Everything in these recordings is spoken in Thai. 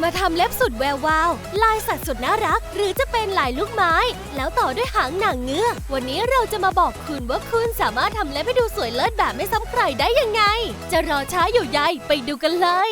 มาทำเล็บสุดแวววาว ลายสัตว์สุดน่ารัก หรือจะเป็นลายลูกไม้ แล้วต่อด้วยหางหนังเงือก วันนี้เราจะมาบอกคุณว่าคุณสามารถทำเล็บให้ดูสวยเลิศแบบไม่ซ้ำใครได้ยังไง จะรอช้าอยู่ใยไปดูกันเลย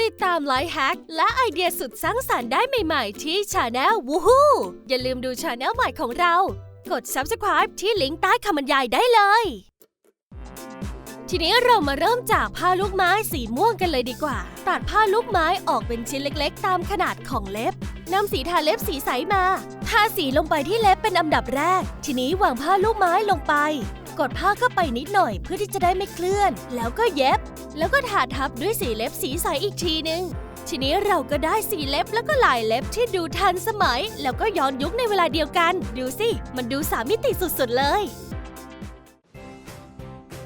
ติดตามไลฟ์แฮกและไอเดียสุดสร้างสรรค์ได้ใหม่ ๆ ที่ช anel วูฮูอย่าลืมดูช anel ใหม่ของเรา กด subscribe ที่ลิงก์ใต้คำบรรยายได้เลย ทีนี้เรามาเริ่มจากผ้าลูกไม้สีม่วงกันเลยดีกว่า ตัดผ้าลูกไม้ออกเป็นชิ้นเล็กๆ ตามขนาดของเล็บนำสีทาเล็บสีใสมาทาสีลงไปที่เล็บเป็นอันดับแรก ทีนี้วางผ้าลูกไม้ลงไป กดผ้าเข้าไปนิดหน่อยเพื่อที่จะได้ไม่เคลื่อน แล้วก็เย็บ แล้วก็ทาทับด้วยสีเล็บสีใสอีกทีนึงทีนี้เราก็ได้สีเล็บแล้วก็ลายเล็บที่ดูทันสมัย แล้วก็ย้อนยุคในเวลาเดียวกัน ดูสิ มันดูสามมิติสุดๆเลย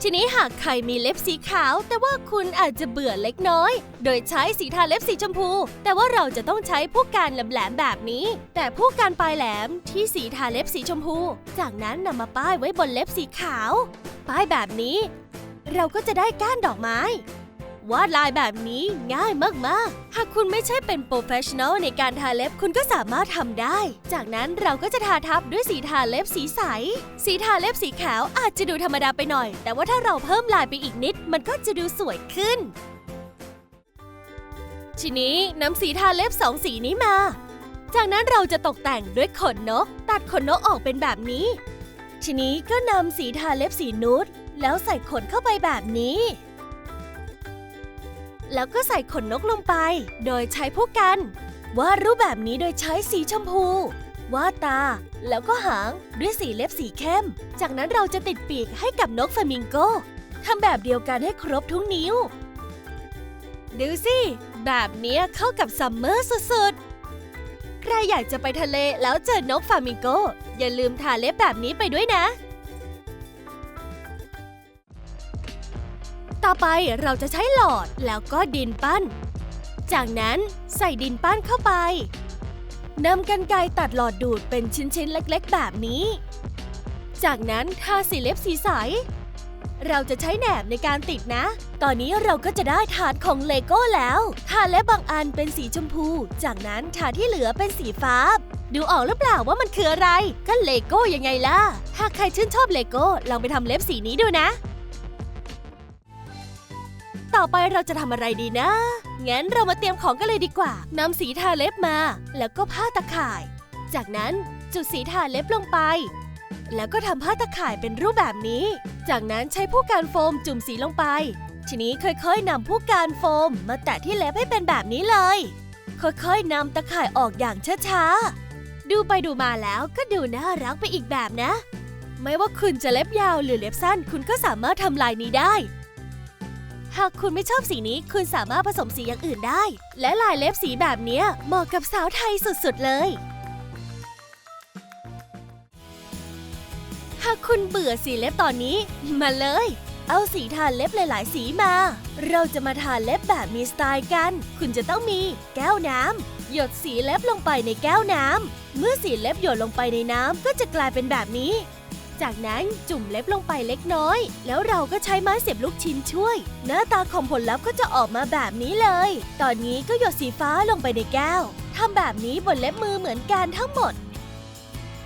ทีนี้หากใครมีเล็บสีขาว แต่ว่าคุณอาจจะเบื่อเล็กน้อย โดยใช้สีทาเล็บสีชมพู แต่ว่าเราจะต้องใช้ผู้การแหลมๆแบบนี้ แต่ผู้การปลายแหลมที่สีทาเล็บสีชมพู จากนั้นนำมาป้ายไว้บนเล็บสีขาว ป้ายแบบนี้ เราก็จะได้ก้านดอกไม้ วาดลายแบบนี้ง่ายมากๆ หากคุณไม่ใช่เป็นโปรเฟชชั่นอลในการทาเล็บคุณก็สามารถทำได้ จากนั้นเราก็จะทาทับด้วยสีทาเล็บสีใส สีทาเล็บสีขาวอาจจะดูธรรมดาไปหน่อย แต่ว่าถ้าเราเพิ่มลายไปอีกนิด มันก็จะดูสวยขึ้น ทีนี้นำสีทาเล็บสองสีนี้มา จากนั้นเราจะตกแต่งด้วยขนนก ตัดขนนกออกเป็นแบบนี้ ทีนี้ก็นำสีทาเล็บสีนูดแล้วใส่ขนเข้าไปแบบนี้ แล้วก็ใส่ขนนกลงไป โดยใช้ผู้กัน วาดรูปแบบนี้โดยใช้สีชมพู วาดตา แล้วก็หางด้วยสีเล็บสีเข้ม จากนั้นเราจะติดปีกให้กับนกฟลามิงโกทำแบบเดียวกันให้ครบทุกนิ้ว ดูสิ แบบนี้เข้ากับซัมเมอร์สุดๆ ใครอยากจะไปทะเลแล้วเจอนกฟลามิงโก อย่าลืมทาเล็บแบบนี้ไปด้วยนะ ต่อไปเราจะใช้หลอดแล้วก็ดินปั้น จากนั้นใส่ดินปั้นเข้าไปนำกันไกรตัดหลอดดูดเป็นชิ้นๆเล็กๆ แบบนี้ จากนั้นทาสีเล็บสีใส เราจะใช้แหนบในการติดนะ ตอนนี้เราก็จะได้ฐานของเลโก้แล้ว ทาเล็บบางอันเป็นสีชมพู จากนั้นทาที่เหลือเป็นสีฟ้า ดูออกหรือเปล่าว่ามันคืออะไร ก็เลโก้ยังไงล่ะถ้าใครชื่นชอบเลโก้ลองไปทำเล็บสีนี้ดูนะ ต่อไปเราจะทำอะไรดีนะ งั้นเรามาเตรียมของกันเลยดีกว่านำสีทาเล็บมา แล้วก็ผ้าตะข่าย จากนั้นจุดสีทาเล็บลงไป แล้วก็ทำผ้าตะข่ายเป็นรูปแบบนี้ จากนั้นใช้ผู้การโฟมจุ่มสีลงไป ทีนี้ค่อยๆนำผู้การโฟมมาแตะที่เล็บให้เป็นแบบนี้เลย ค่อยๆนำตะข่ายออกอย่างช้าๆ ดูไปดูมาแล้วก็ดูน่ารักไปอีกแบบนะ ไม่ว่าคุณจะเล็บยาวหรือเล็บสั้น คุณก็สามารถทำลายนี้ได้ หากคุณไม่ชอบสีนี้คุณสามารถผสมสีอย่างอื่นได้ และลายเล็บสีแบบนี้เหมาะกับสาวไทยสุดๆเลย หากคุณเบื่อสีเล็บตอนนี้ มาเลย เอาสีทาเล็บหลาย ๆ สีมา เราจะมาทาเล็บแบบมีสไตล์กัน คุณจะต้องมีแก้วน้ำหยดสีเล็บลงไปในแก้วน้ำเมื่อสีเล็บหยดลงไปในน้ำก็จะกลายเป็นแบบนี้ จากนั้นจุ่มเล็บลงไปเล็กน้อย แล้วเราก็ใช้ไม้เสียบลูกชิ้นช่วย หน้าตาของผลลัพธ์ก็จะออกมาแบบนี้เลย ตอนนี้ก็หยดสีฟ้าลงไปในแก้วทำแบบนี้บนเล็บมือเหมือนกันทั้งหมด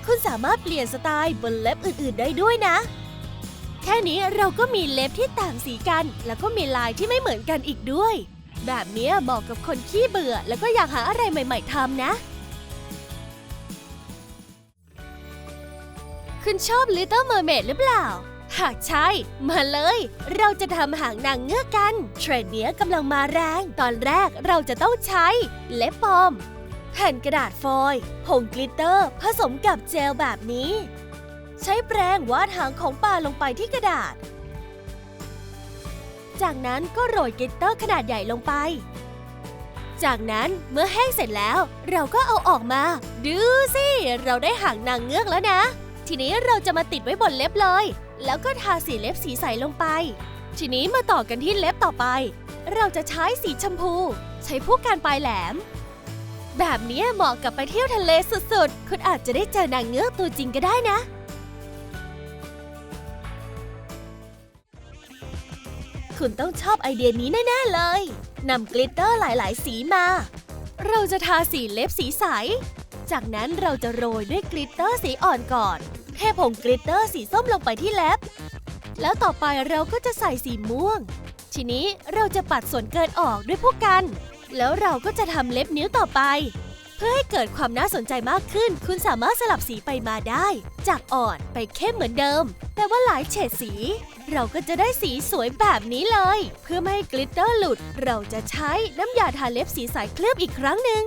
คุณสามารถเปลี่ยนสไตล์บนเล็บอื่นๆได้ด้วยนะ แค่นี้เราก็มีเล็บที่ต่างสีกัน แล้วก็มีลายที่ไม่เหมือนกันอีกด้วย แบบนี้เหมาะกับคนขี้เบื่อ แล้วก็อยากหาอะไรใหม่ ๆทำนะ คุณชอบ Little Mermaid หรือเปล่า หากใช่ มาเลย เราจะทำหางนางเงือกกัน เทรนเนี้ยกำลังมาแรง ตอนแรกเราจะต้องใช้ เล็บปลอม แผ่นกระดาษฟอยล์ผงกลิตเตอร์ ผสมกับเจลแบบนี้ ใช้แปรงวาดหางของปลาลงไปที่กระดาษ จากนั้นก็โรยกลิตเตอร์ขนาดใหญ่ลงไปจากนั้นเมื่อแห้งเสร็จแล้ว เราก็เอาออกมา ดูสิ เราได้หางนางเงือกแล้วนะ ทีนี้เราจะมาติดไว้บนเล็บเลย แล้วก็ทาสีเล็บสีใสลงไป ทีนี้มาต่อกันที่เล็บต่อไป เราจะใช้สีชมพู ใช้ผู้การปลายแหลม แบบนี้เหมาะกับไปเที่ยวทะเลสุดๆ คุณอาจจะได้เจอนางเงือกตัวจริงก็ได้นะคุณต้องชอบไอเดียนี้แน่ ๆ เลย นำกลิตเตอร์หลาย ๆ สีมา เราจะทาสีเล็บสีใส จากนั้นเราจะโรยด้วยกลิตเตอร์สีอ่อนก่อน เทผงกลิตเตอร์สีส้มลงไปที่เล็บ แล้วต่อไปเราก็จะใส่สีม่วง ทีนี้เราจะปัดส่วนเกินออกด้วยพวกกัน แล้วเราก็จะทำเล็บนิ้วต่อไป เพื่อให้เกิดความน่าสนใจมากขึ้น คุณสามารถสลับสีไปมาได้ จากอ่อนไปเข้มเหมือนเดิม แต่ว่าหลายเฉดสี เราก็จะได้สีสวยแบบนี้เลย เพื่อไม่ให้กลิตเตอร์หลุด เราจะใช้น้ำยาทาเล็บสีใสเคลือบอีกครั้งหนึ่ง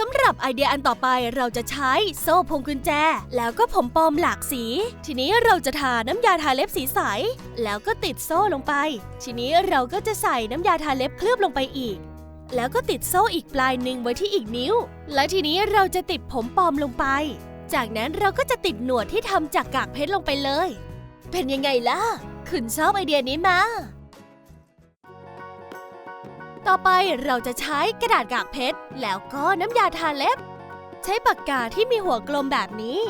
สำหรับไอเดียอันต่อไปเราจะใช้โซ่พวงกุญแจ แล้วก็ผมปลอมหลากสี ทีนี้เราจะทาน้ำยาทาเล็บสีใส แล้วก็ติดโซ่ลงไป ทีนี้เราก็จะใส่น้ำยาทาเล็บเคลือบลงไปอีก แล้วก็ติดโซ่อีกปลายหนึ่งไว้ที่อีกนิ้ว และทีนี้เราจะติดผมปลอมลงไป จากนั้นเราก็จะติดหนวดที่ทำจากกากเพชรลงไปเลย เป็นยังไงล่ะ คุณชอบไอเดียนี้มา ต่อไปเราจะใช้กระดาษกากเพชร แล้วก็น้ำยาทาเล็บ ใช้ปากกาที่มีหัวกลมแบบนี้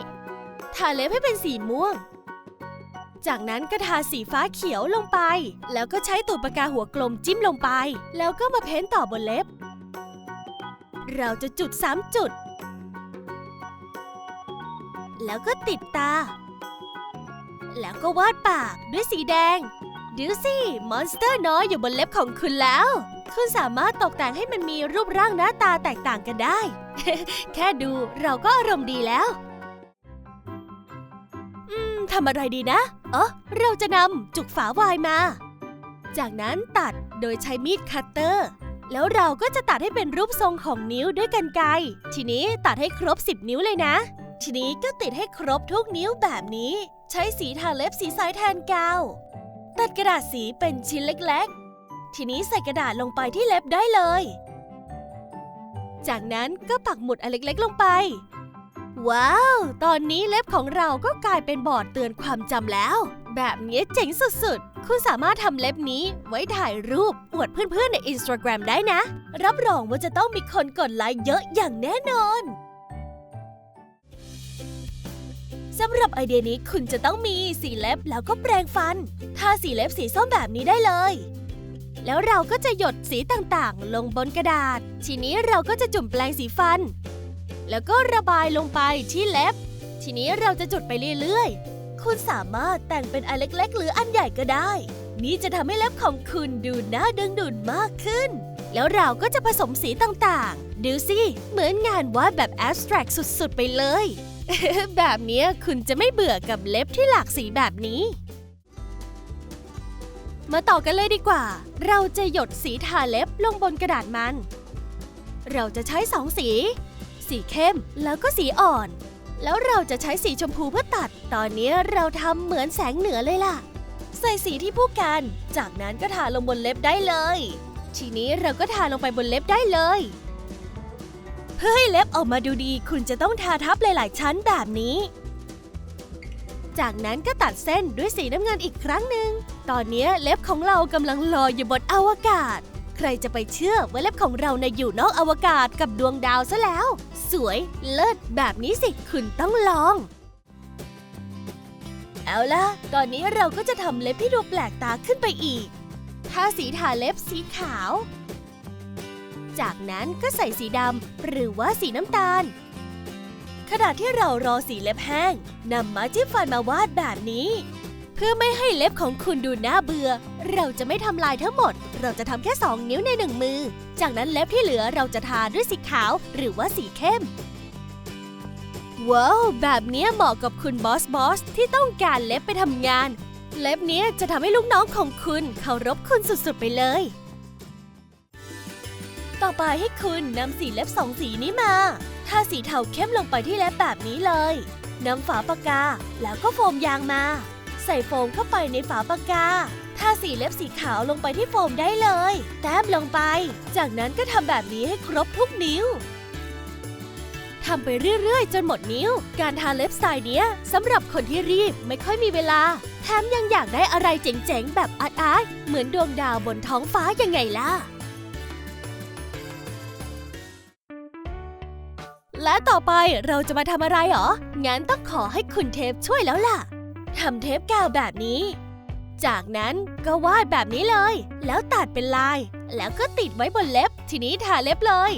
ทาเล็บให้เป็นสีม่วง จากนั้นก็ทาสีฟ้าเขียวลงไป แล้วก็ใช้ตูดปากกาหัวกลมจิ้มลงไป แล้วก็มาเพ้นต่อบนเล็บ เราจะจุด3จุด แล้วก็ติดตา แล้วก็วาดปากด้วยสีแดงดูสิมอนสเตอร์น้อยอยู่บนเล็บของคุณแล้ว คุณสามารถตกแต่งให้มันมีรูปร่างหน้าตาแตกต่างกันได้ แค่ดูเราก็อารมณ์ดีแล้ว อืมทำอะไรดีนะ เออเราจะนำจุกฝาวายมา จากนั้นตัดโดยใช้มีดคัตเตอร์ แล้วเราก็จะตัดให้เป็นรูปทรงของนิ้วด้วยกันไกรทีนี้ตัดให้ครบ 10 นิ้วเลยนะ ทีนี้ก็ติดให้ครบทุกนิ้วแบบนี้ ใช้สีทาเล็บสีใสแทนกาว ตัดกระดาษสีเป็นชิ้นเล็กๆ ทีนี้ใส่กระดาษลงไปที่เล็บได้เลย จากนั้นก็ปักหมุดอันเล็กๆลงไป ว้าว ตอนนี้เล็บของเราก็กลายเป็นบอร์ดเตือนความจำแล้ว แบบนี้เจ๋งสุดๆ คุณสามารถทำเล็บนี้ไว้ถ่ายรูปอวดเพื่อนๆใน Instagram ได้นะ รับรองว่าจะต้องมีคนกดไลค์เยอะอย่างแน่นอนสำหรับไอเดียนี้คุณจะต้องมีสีเล็บแล้วก็แปรงฟัน ทาสีเล็บสีส้มแบบนี้ได้เลย แล้วเราก็จะหยดสีต่างๆ ลงบนกระดาษ ทีนี้เราก็จะจุ่มแปรงสีฟัน แล้วก็ระบายลงไปที่เล็บ ทีนี้เราจะจุดไปเรื่อยๆ คุณสามารถแต่งเป็นอันเล็กๆ หรืออันใหญ่ก็ได้ นี่จะทำให้เล็บของคุณดูน่าดึงดูดมากขึ้น แล้วเราก็จะผสมสีต่างๆ ดูสิ เหมือนงานวาดแบบแอบสแตรกสุดๆ ไปเลย แบบนี้คุณจะไม่เบื่อกับเล็บที่หลากสีแบบนี้ มาต่อกันเลยดีกว่า เราจะหยดสีทาเล็บลงบนกระดาษมัน เราจะใช้สองสี สีเข้มแล้วก็สีอ่อน แล้วเราจะใช้สีชมพูเพื่อตัด ตอนนี้เราทำเหมือนแสงเหนือเลยล่ะ ใส่สีที่ผู้กัน จากนั้นก็ทาลงบนเล็บได้เลย ทีนี้เราก็ทาลงไปบนเล็บได้เลย เพื่อให้เล็บออกมาดูดี คุณจะต้องทาทับหลาย ๆ ชั้นแบบนี้ จากนั้นก็ตัดเส้นด้วยสีน้ำเงินอีกครั้งหนึ่ง ตอนนี้เล็บของเรากำลังลอยอยู่บนอวกาศ ใครจะไปเชื่อว่าเล็บของเราในอยู่นอกอวกาศกับดวงดาวซะแล้ว สวยเลิศแบบนี้สิคุณต้องลอง เอาล่ะ ตอนนี้เราก็จะทำเล็บที่ดูแปลกตาขึ้นไปอีกทาสีทาเล็บสีขาว จากนั้นก็ใส่สีดำหรือว่าสีน้ำตาล ขณะที่เรารอสีเล็บแห้งนำไม้จิ้มฟันมาวาดแบบนี้ เพื่อไม่ให้เล็บของคุณดูน่าเบื่อ เราจะไม่ทำลายทั้งหมด เราจะทำแค่2นิ้วในหนึ่งมือ จากนั้นเล็บที่เหลือเราจะทาด้วยสีขาวหรือว่าสีเข้ม ว้าว แบบนี้เหมาะกับคุณบอสบอสที่ต้องการเล็บไปทำงาน เล็บนี้จะทำให้ลูกน้องของคุณเคารพคุณสุดๆไปเลย ต่อไปให้คุณนำสีเล็บสองสีนี้มาทาสีเทาเข้มลงไปที่เล็บแบบนี้เลยนำฝาปากกาแล้วก็โฟมยางมา ใส่โฟมเข้าไปในฝาปากกาทาสีเล็บสีขาวลงไปที่โฟมได้เลย แต้มลงไป จากนั้นก็ทำแบบนี้ให้ครบทุกนิ้วทำไปเรื่อยๆ จนหมดนิ้ว การทาเล็บสไตล์เนี้ยสำหรับคนที่รีบไม่ค่อยมีเวลา แถมยังอยากได้อะไรเจ๋งๆ แบบอาร์ตๆเหมือนดวงดาวบนท้องฟ้ายังไงล่ะ และต่อไปเราจะมาทำอะไรหรอ งั้นต้องขอให้คุณเทปช่วยแล้วล่ะ ทำเทปกาวแบบนี้ จากนั้นก็วาดแบบนี้เลย แล้วตัดเป็นลาย แล้วก็ติดไว้บนเล็บ ทีนี้ทาเล็บเลย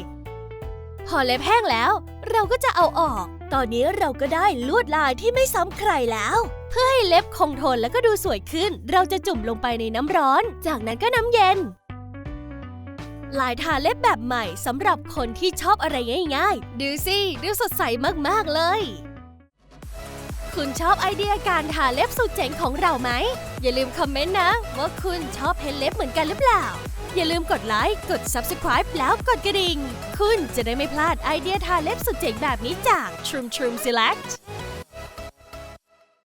พอเล็บแห้งแล้ว เราก็จะเอาออก ตอนนี้เราก็ได้ลวดลายที่ไม่ซ้ำใครแล้ว เพื่อให้เล็บคงทนแล้วก็ดูสวยขึ้น เราจะจุ่มลงไปในน้ำร้อน จากนั้นก็น้ำเย็น ลายทาเล็บแบบใหม่สำหรับคนที่ชอบอะไรง่ายๆ ดูสิ ดูสดใสมากๆเลย คุณชอบไอเดียการทาเล็บสุดเจ๋งของเราไหม อย่าลืมคอมเมนต์นะ ว่าคุณชอบเพนเล็บเหมือนกันหรือเปล่า อย่าลืมกดไลค์ กด Subscribe แล้วกดกระดิ่ง คุณจะได้ไม่พลาดไอเดียทาเล็บสุดเจ๋งแบบนี้จาก Trum Trum Select